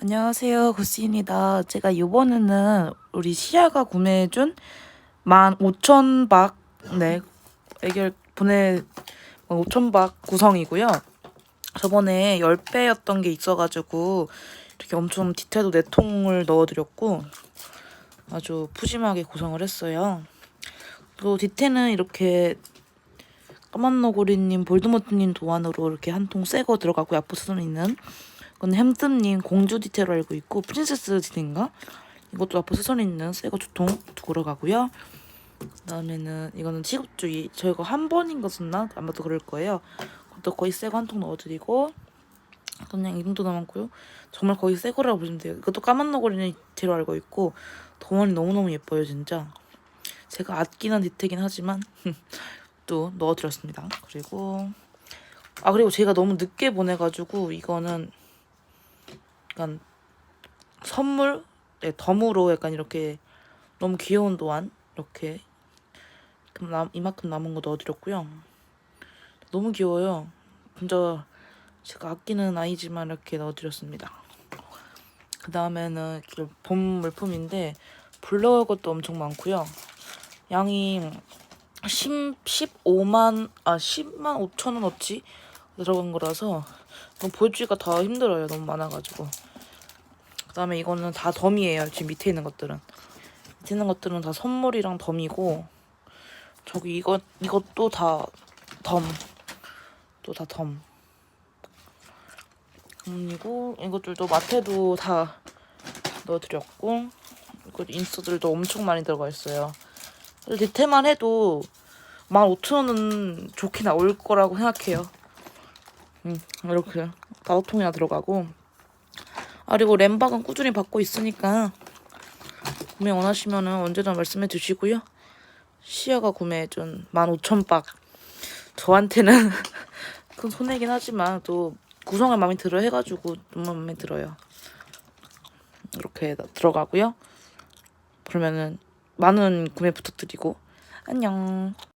안녕하세요. 구씨입니다. 제가 이번에는 우리 시아가 구매해준 15,000박, 네, 애결 보내, 5,000박 구성이고요. 저번에 10배였던 게 있어가지고, 이렇게 엄청 디테일도 4통을 넣어드렸고, 아주 푸짐하게 구성을 했어요. 또 디테는 이렇게 까만너구리님, 볼드모트님 도안으로 이렇게 한 통 새 거 들어가고 수는 있는 이건 햄뜸님 공주 디테일로 알고 있고 프린세스 디테인가? 이것도 앞으로 수선 있는 새거 두통 두고 들어가고요. 그다음에는 이거는 취급주의 저희가 한 번인가 썼나? 아마도 그럴 거예요. 그것도 거의 새거 한 통 넣어드리고 그냥 이 정도 남았고요. 정말 거의 새 거라고 보시면 돼요. 이것도 까만 너구리는 디테일로 알고 있고 도안이 너무너무 예뻐요 진짜. 제가 아끼는 디테긴 하지만 또 넣어드렸습니다. 그리고 아 그리고 제가 너무 늦게 보내가지고 이거는 약간 선물 네, 덤으로 약간 이렇게 너무 귀여운 도안 이렇게 남, 이만큼 남은 거 넣어드렸고요. 너무 귀여워요. 진짜 제가 아끼는 아이지만 이렇게 넣어드렸습니다. 그 다음에는 봄 물품인데 블러울 것도 엄청 많고요. 양이 10, 15만 아 10만 5천 원어치 들어간 거라서 너무 보여주기가 다 힘들어요. 너무 많아가지고. 그 다음에 이거는 다 덤이에요. 지금 밑에 있는 것들은 밑에 있는 것들은 다 선물이랑 덤이고 저기 이거 이것도 다 덤. 또 다 덤. 그리고 이것들도 마테도 다 넣어드렸고 이거 인스들도 엄청 많이 들어가 있어요. 디테만 해도 15,000원은 좋게 나올 거라고 생각해요. 음, 이렇게 다섯 통이나 들어가고. 아, 그리고 램박은 꾸준히 받고 있으니까 구매 원하시면은 언제나 말씀해 주시고요. 시아가 구매해준 15,000박. 저한테는 큰 손해긴 하지만 또 구성을 마음에 들어 해가지고 너무 마음에 들어요. 이렇게 들어가고요. 그러면은 많은 구매 부탁드리고 안녕.